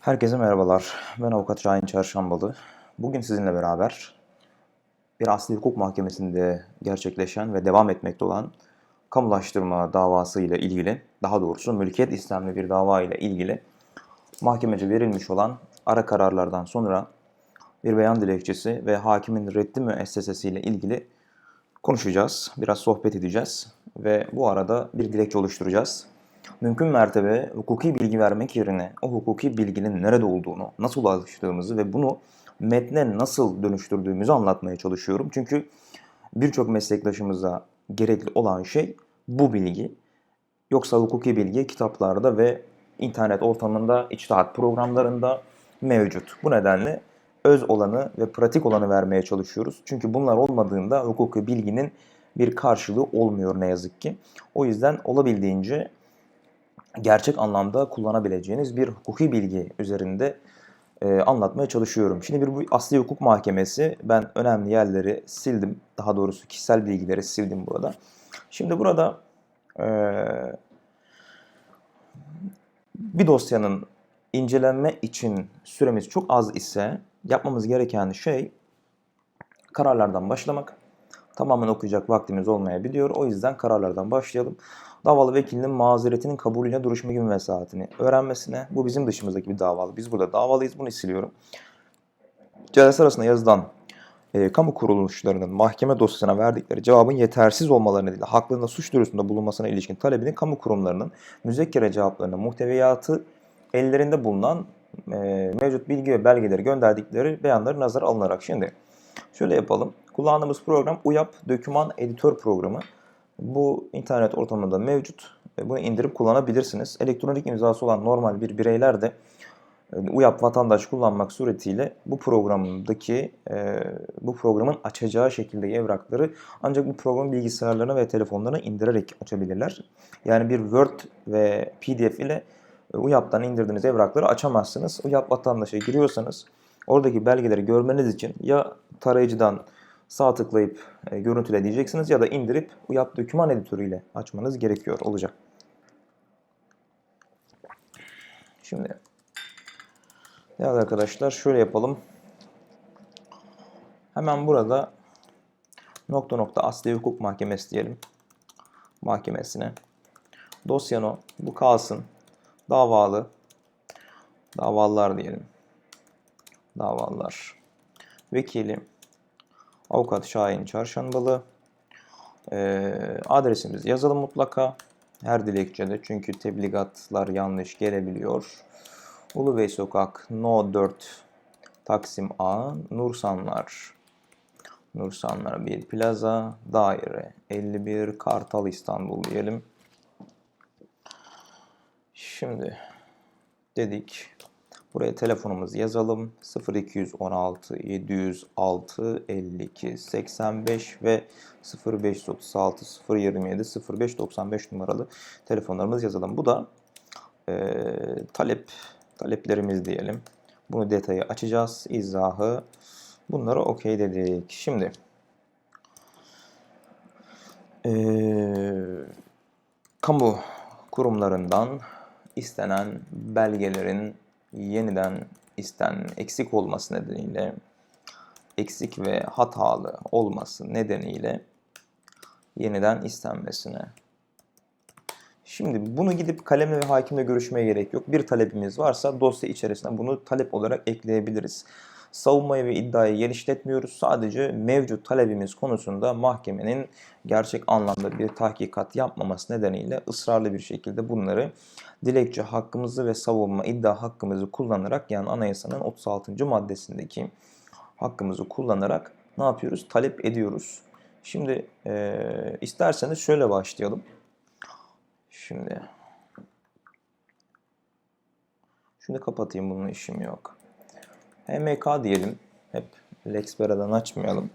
Herkese merhabalar. Ben Avukat Şahin Çarşambalı. Bugün sizinle beraber bir asli hukuk mahkemesinde gerçekleşen ve devam etmekte olan kamulaştırma davası ile ilgili, daha doğrusu mülkiyet istemli bir dava ile ilgili mahkemece verilmiş olan ara kararlardan sonra bir beyan dilekçesi ve hakimin reddi müessesesi ile ilgili konuşacağız. Biraz sohbet edeceğiz ve bu arada bir dilekçe oluşturacağız. Mümkün mertebe hukuki bilgi vermek yerine o hukuki bilginin nerede olduğunu, nasıl ulaştığımızı ve bunu metne nasıl dönüştürdüğümüzü anlatmaya çalışıyorum. Çünkü birçok meslektaşımıza gerekli olan şey bu bilgi. Yoksa hukuki bilgi kitaplarda ve internet ortamında, içtihat programlarında mevcut. Bu nedenle öz olanı ve pratik olanı vermeye çalışıyoruz. Çünkü bunlar olmadığında hukuki bilginin bir karşılığı olmuyor ne yazık ki. O yüzden olabildiğince gerçek anlamda kullanabileceğiniz bir hukuki bilgi üzerinde e, anlatmaya çalışıyorum. Şimdi bir bu asli hukuk mahkemesi ben önemli yerleri sildim. Daha doğrusu kişisel bilgileri sildim burada. Şimdi burada e, bir dosyanın incelenme için süremiz çok az ise yapmamız gereken şey kararlardan başlamak. Tamamen okuyacak vaktimiz olmayabiliyor. O yüzden kararlardan başlayalım. Davalı vekilinin mazeretinin kabulüne duruşma gün ve saatini öğrenmesine. Bu bizim dışımızdaki bir davalı. Biz burada davalıyız. Bunu siliyorum. Celse arasında yazılan e, kamu kuruluşlarının mahkeme dosyasına verdikleri cevabın yetersiz olmaları nedeniyle haklarında suç duyurusunda bulunmasına ilişkin talebinin kamu kurumlarının müzekkere cevaplarının muhteviyatı ellerinde bulunan e, mevcut bilgi ve belgeleri gönderdikleri beyanları nazara alınarak şimdi şöyle yapalım. Kullandığımız program UYAP Döküman Editör programı. Bu internet ortamında mevcut. Bunu indirip kullanabilirsiniz. Elektronik imzası olan normal bir bireyler de e, UYAP vatandaş kullanmak suretiyle bu programdaki e, bu programın açacağı şekilde evrakları ancak bu programın bilgisayarlarına ve telefonlarına indirerek açabilirler. Yani bir Word ve PDF ile e, UYAP'tan indirdiğiniz evrakları açamazsınız. UYAP vatandaşa giriyorsanız oradaki belgeleri görmeniz için ya tarayıcıdan sağ tıklayıp e, görüntüle diyeceksiniz ya da indirip UYAP doküman editörüyle açmanız gerekiyor olacak. Şimdi değerli arkadaşlar şöyle yapalım. Hemen burada nokta nokta asli hukuk mahkemesi diyelim. Mahkemesine. Dosyanı bu kalsın. Davalı. Davalılar diyelim. Davalılar. Vekili Avukat Şahin Çarşambalı. Ee, adresimiz yazalım mutlaka. Her dilekçede çünkü tebligatlar yanlış gelebiliyor. Ulubey Sokak No 4 Taksim A Nursanlar Nursanlar bir plaza daire 51 Kartal İstanbul diyelim. Şimdi dedik Buraya telefonumuzu yazalım. 0216 706 52 85 ve 0536 027 0595 numaralı telefonlarımız yazalım. Bu da e, talep taleplerimiz diyelim. Bunu detayı açacağız. izahı bunları okey dedik. Şimdi e, kamu kurumlarından istenen belgelerin yeniden isten eksik olması nedeniyle eksik ve hatalı olması nedeniyle yeniden istenmesine. Şimdi bunu gidip kalemle ve hakimle görüşmeye gerek yok. Bir talebimiz varsa dosya içerisine bunu talep olarak ekleyebiliriz. Savunmayı ve iddiayı genişletmiyoruz. Sadece mevcut talebimiz konusunda mahkemenin gerçek anlamda bir tahkikat yapmaması nedeniyle ısrarlı bir şekilde bunları dilekçe hakkımızı ve savunma iddia hakkımızı kullanarak yani anayasanın 36. maddesindeki hakkımızı kullanarak ne yapıyoruz? Talep ediyoruz. Şimdi e, isterseniz şöyle başlayalım. Şimdi şunu kapatayım bunun işim yok. HMK diyelim. Hep Lex Bera'dan açmayalım.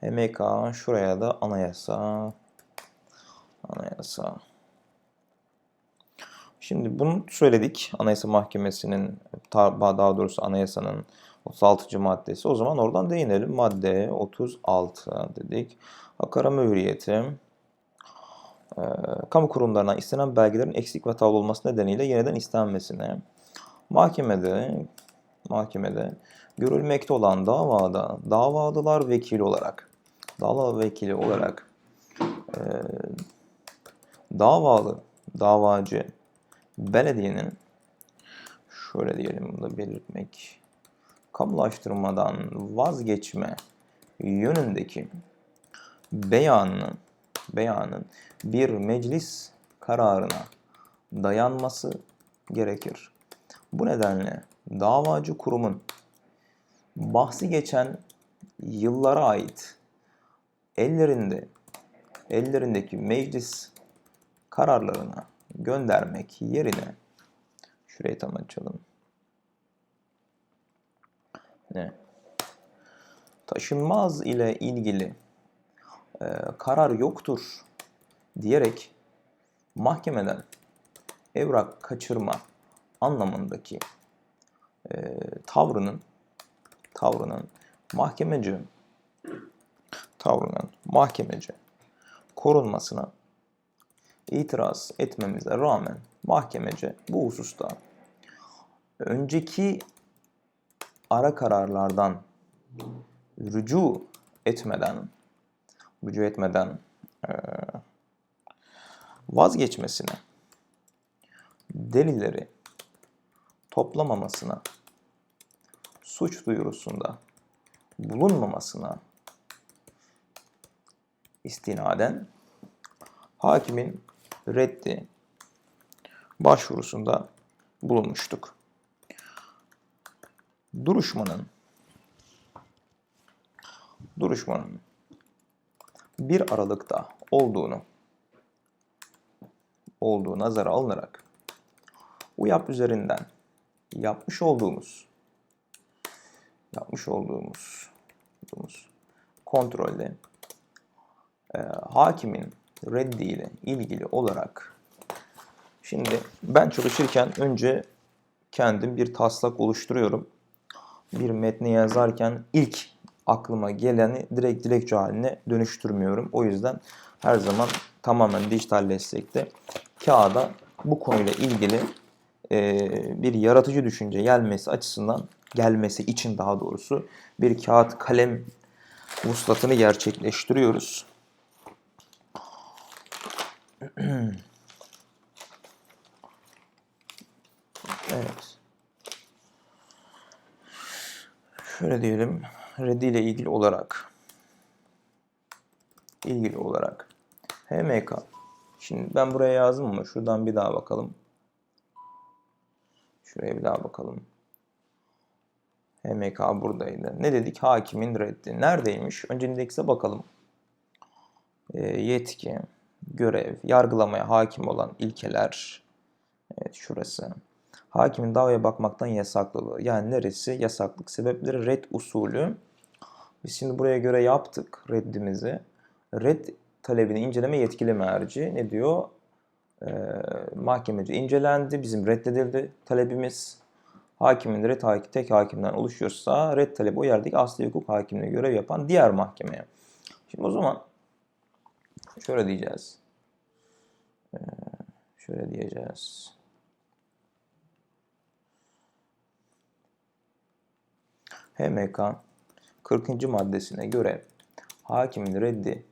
HMK şuraya da anayasa anayasa Şimdi bunu söyledik. Anayasa Mahkemesi'nin daha doğrusu anayasanın 36. maddesi. O zaman oradan değinelim. Madde 36 dedik. Hak arama hürriyeti. Ee, kamu kurumlarına istenen belgelerin eksik ve hatalı olması nedeniyle yeniden istenmesine. Mahkemede mahkemede görülmekte olan davada davalılar vekili olarak dava vekili olarak e, davalı davacı belediyenin şöyle diyelim bunu da belirtmek kamulaştırmadan vazgeçme yönündeki beyanının beyanın bir meclis kararına dayanması gerekir. Bu nedenle davacı kurumun bahsi geçen yıllara ait ellerinde ellerindeki meclis kararlarına göndermek yerine şurayı tam açalım. Ne? Taşınmaz ile ilgili e, karar yoktur diyerek mahkemeden evrak kaçırma anlamındaki tavrının tavrının mahkemeci tavrının mahkemeci korunmasına itiraz etmemize rağmen mahkemece bu hususta önceki ara kararlardan rücu etmeden rücu etmeden e, vazgeçmesine delilleri toplamamasına suç duyurusunda bulunmamasına istinaden hakimin reddi başvurusunda bulunmuştuk. Duruşmanın duruşmanın 1 Aralık'ta olduğunu olduğu nazara alınarak UYAP üzerinden yapmış olduğumuz yapmış olduğumuz, olduğumuz kontrolde e, hakimin reddiyle ilgili olarak şimdi ben çalışırken önce kendim bir taslak oluşturuyorum. Bir metni yazarken ilk aklıma geleni direkt dilekçe haline dönüştürmüyorum. O yüzden her zaman tamamen dijitalleşsek de kağıda bu konuyla ilgili e, bir yaratıcı düşünce gelmesi açısından gelmesi için daha doğrusu bir kağıt kalem vuslatını gerçekleştiriyoruz. evet. Şöyle diyelim. Ready ile ilgili olarak ilgili olarak HMK. Şimdi ben buraya yazdım ama şuradan bir daha bakalım. Şuraya bir daha bakalım. HMK buradaydı. Ne dedik? Hakimin reddi. Neredeymiş? Önce indekse bakalım. E, yetki, görev, yargılamaya hakim olan ilkeler. Evet şurası. Hakimin davaya bakmaktan yasaklılığı. Yani neresi? Yasaklık. Sebepleri red usulü. Biz şimdi buraya göre yaptık reddimizi. Red talebini inceleme yetkili merci. Ne diyor? Ee, mahkemece incelendi. Bizim reddedildi talebimiz hakimin red haki tek hakimden oluşuyorsa red talebi o yerdeki asli hukuk hakimine görev yapan diğer mahkemeye. Şimdi o zaman şöyle diyeceğiz. Ee, şöyle diyeceğiz. HMK 40. maddesine göre hakimin reddi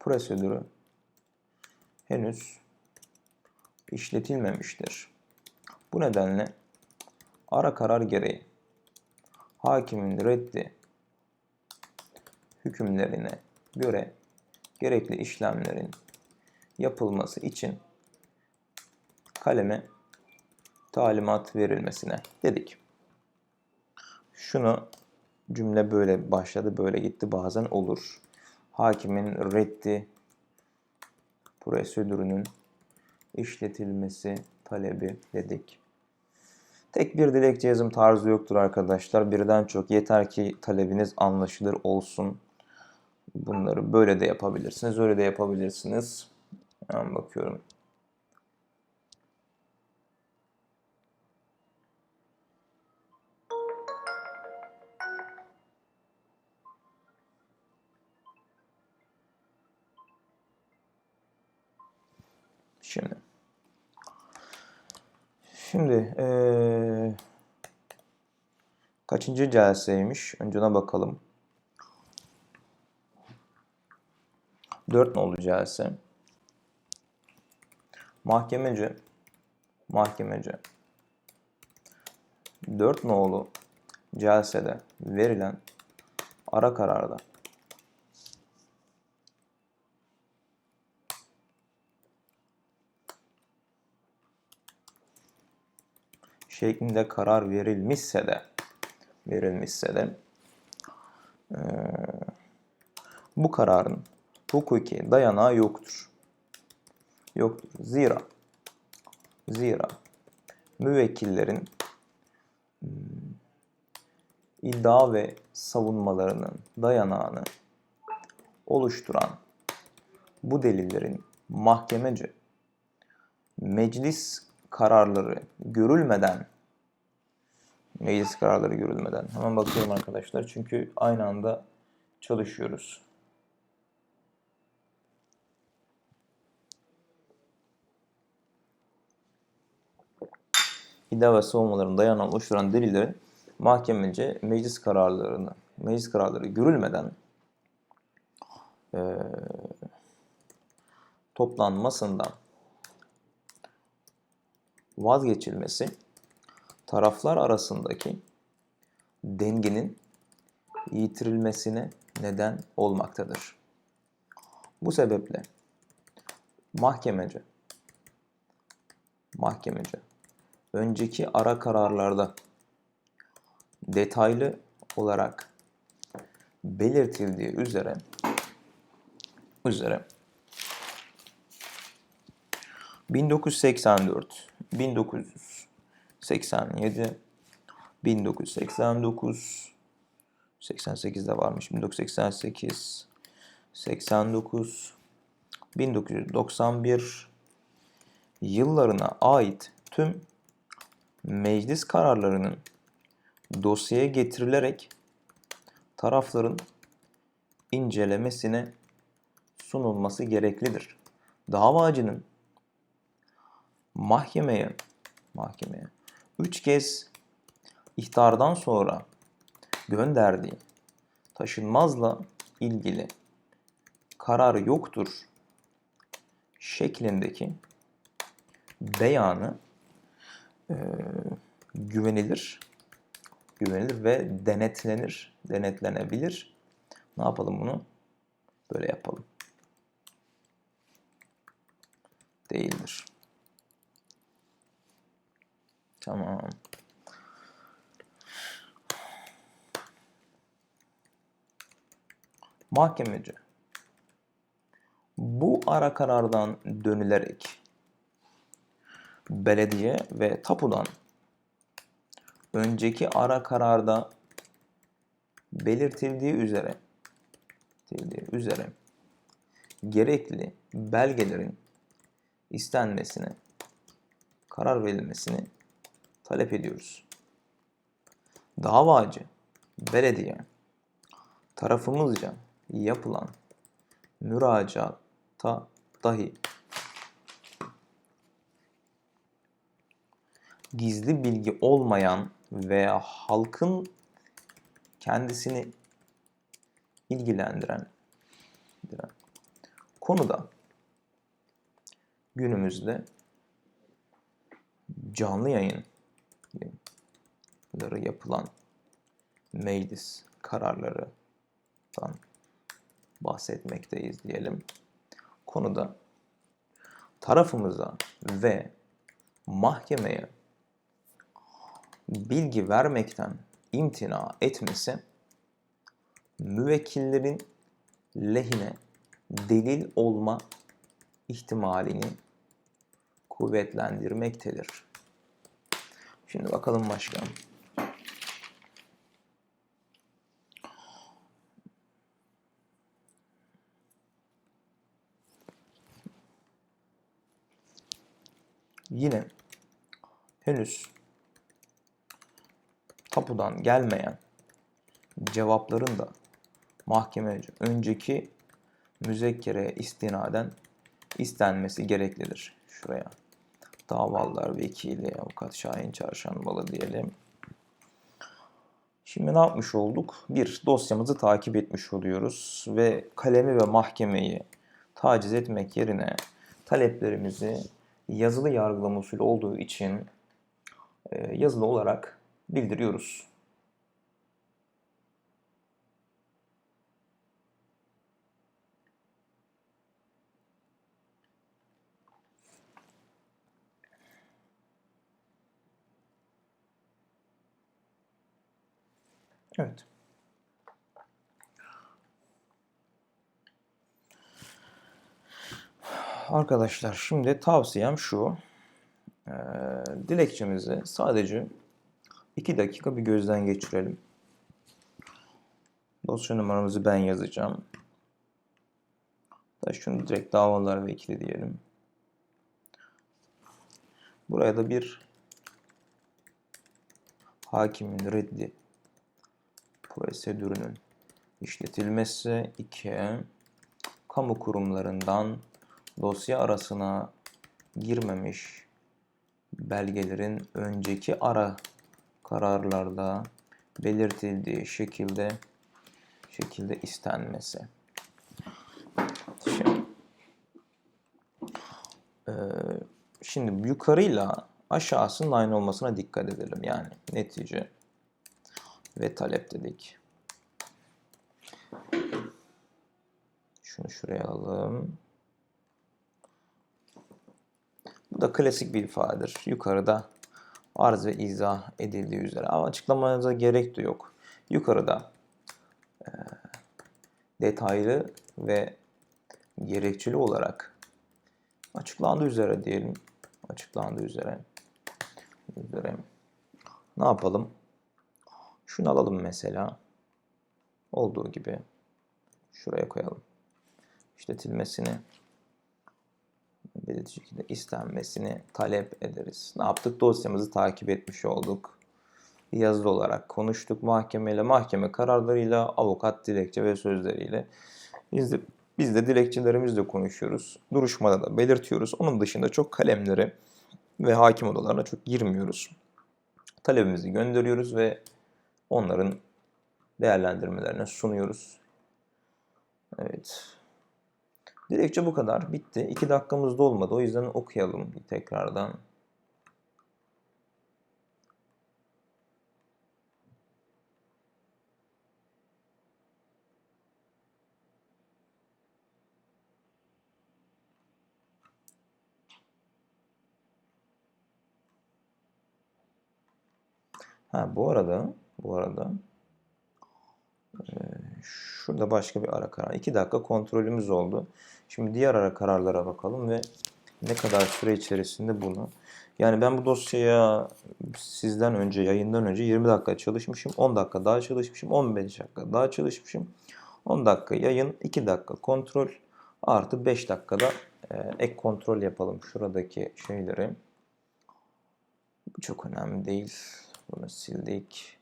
prosedürü henüz işletilmemiştir. Bu nedenle ara karar gereği hakimin reddi hükümlerine göre gerekli işlemlerin yapılması için kaleme talimat verilmesine dedik. Şunu cümle böyle başladı, böyle gitti bazen olur. Hakimin reddi prosedürünün işletilmesi talebi dedik. Tek bir dilekçe yazım tarzı yoktur arkadaşlar. Birden çok yeter ki talebiniz anlaşılır olsun. Bunları böyle de yapabilirsiniz, öyle de yapabilirsiniz. Hemen bakıyorum. Şimdi Şimdi eee, kaçıncı celseymiş? Önce ona bakalım. 4 nolu celse. Mahkemece mahkemece 4 nolu celsede verilen ara kararda şeklinde karar verilmişse de verilmişse de eee, bu kararın hukuki dayanağı yoktur. Yoktur. Zira zira müvekkillerin hmm, iddia ve savunmalarının dayanağını oluşturan bu delillerin mahkemece meclis kararları görülmeden meclis kararları görülmeden hemen bakıyorum arkadaşlar çünkü aynı anda çalışıyoruz. iddia ve savunmaların dayanağı oluşturan delillerin mahkemece meclis kararlarını meclis kararları görülmeden eee, toplanmasından vazgeçilmesi taraflar arasındaki dengenin yitirilmesine neden olmaktadır. Bu sebeple mahkemece mahkemece önceki ara kararlarda detaylı olarak belirtildiği üzere üzere 1984, 1987, 1989, 88'de varmış, 1988, 89, 1991 yıllarına ait tüm meclis kararlarının dosyaya getirilerek tarafların incelemesine sunulması gereklidir. Davacının mahkemeye mahkemeye üç kez ihtardan sonra gönderdiği taşınmazla ilgili karar yoktur şeklindeki beyanı e, güvenilir güvenilir ve denetlenir denetlenebilir. Ne yapalım bunu? Böyle yapalım. Değildir. Tamam. Mahkemece bu ara karardan dönülerek belediye ve tapudan önceki ara kararda belirtildiği üzere belirtildiği üzere gerekli belgelerin istenmesine karar verilmesini talep ediyoruz. Davacı belediye tarafımızca yapılan müracaata dahi gizli bilgi olmayan veya halkın kendisini ilgilendiren konuda günümüzde canlı yayınları yapılan meclis kararlarından bahsetmekteyiz diyelim. Konuda tarafımıza ve mahkemeye bilgi vermekten imtina etmesi müvekkillerin lehine delil olma ihtimalini kuvvetlendirmektedir. Şimdi bakalım başka. Yine henüz tapudan gelmeyen cevapların da mahkeme önceki müzekkere istinaden istenmesi gereklidir. Şuraya. Davalılar Vekili Avukat Şahin Çarşambalı diyelim. Şimdi ne yapmış olduk? Bir, dosyamızı takip etmiş oluyoruz ve kalemi ve mahkemeyi taciz etmek yerine taleplerimizi yazılı yargılama usulü olduğu için e, yazılı olarak bildiriyoruz. Evet. Arkadaşlar şimdi tavsiyem şu. Ee, dilekçemizi sadece 2 dakika bir gözden geçirelim. Dosya numaramızı ben yazacağım. Da şunu direkt davalar vekili diyelim. Buraya da bir hakimin reddi prosedürünün işletilmesi. 2. Kamu kurumlarından dosya arasına girmemiş belgelerin önceki ara kararlarda belirtildiği şekilde şekilde istenmesi. Şimdi, yukarıyla aşağısının aynı olmasına dikkat edelim. Yani netice ve talep dedik. Şunu şuraya alalım. Bu da klasik bir ifadedir. Yukarıda arz ve izah edildiği üzere. Ama açıklamanıza gerek de yok. Yukarıda e, detaylı ve gerekçeli olarak açıklandığı üzere diyelim. Açıklandığı üzere. üzere. Ne yapalım? Şunu alalım mesela. Olduğu gibi şuraya koyalım. İşletilmesini belirtici şekilde istenmesini talep ederiz. Ne yaptık? Dosyamızı takip etmiş olduk. Yazılı olarak konuştuk mahkemeyle, mahkeme kararlarıyla, avukat dilekçe ve sözleriyle. Biz de, biz de dilekçelerimizle konuşuyoruz. Duruşmada da belirtiyoruz. Onun dışında çok kalemleri ve hakim odalarına çok girmiyoruz. Talebimizi gönderiyoruz ve onların değerlendirmelerine sunuyoruz. Evet. Dilekçe bu kadar. Bitti. İki dakikamız da olmadı. O yüzden okuyalım tekrardan. Ha bu arada bu arada e, şurada başka bir ara karar. 2 dakika kontrolümüz oldu. Şimdi diğer ara kararlara bakalım ve ne kadar süre içerisinde bunu. Yani ben bu dosyaya sizden önce, yayından önce 20 dakika çalışmışım. 10 dakika daha çalışmışım. 15 dakika daha çalışmışım. 10 dakika yayın, 2 dakika kontrol artı 5 dakikada e, ek kontrol yapalım şuradaki şeyleri. Bu çok önemli değil. Bunu sildik.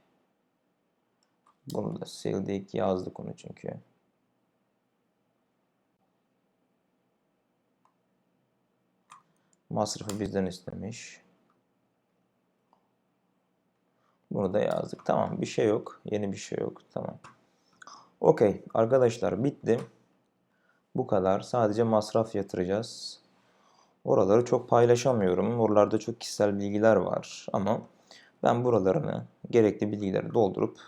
Bunu da sildik. Yazdık onu çünkü. Masrafı bizden istemiş. Bunu da yazdık. Tamam bir şey yok. Yeni bir şey yok. Tamam. Okey arkadaşlar bitti. Bu kadar. Sadece masraf yatıracağız. Oraları çok paylaşamıyorum. Oralarda çok kişisel bilgiler var. Ama ben buralarını gerekli bilgileri doldurup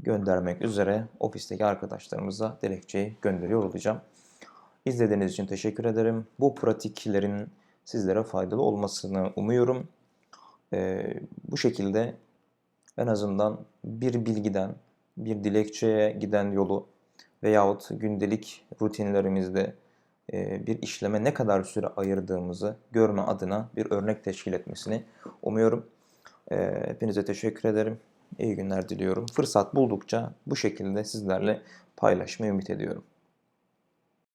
göndermek üzere ofisteki arkadaşlarımıza dilekçeyi gönderiyor olacağım. İzlediğiniz için teşekkür ederim. Bu pratiklerin sizlere faydalı olmasını umuyorum. Ee, bu şekilde en azından bir bilgiden, bir dilekçeye giden yolu veyahut gündelik rutinlerimizde e, bir işleme ne kadar süre ayırdığımızı görme adına bir örnek teşkil etmesini umuyorum. Ee, hepinize teşekkür ederim. İyi günler diliyorum. Fırsat buldukça bu şekilde sizlerle paylaşmayı ümit ediyorum.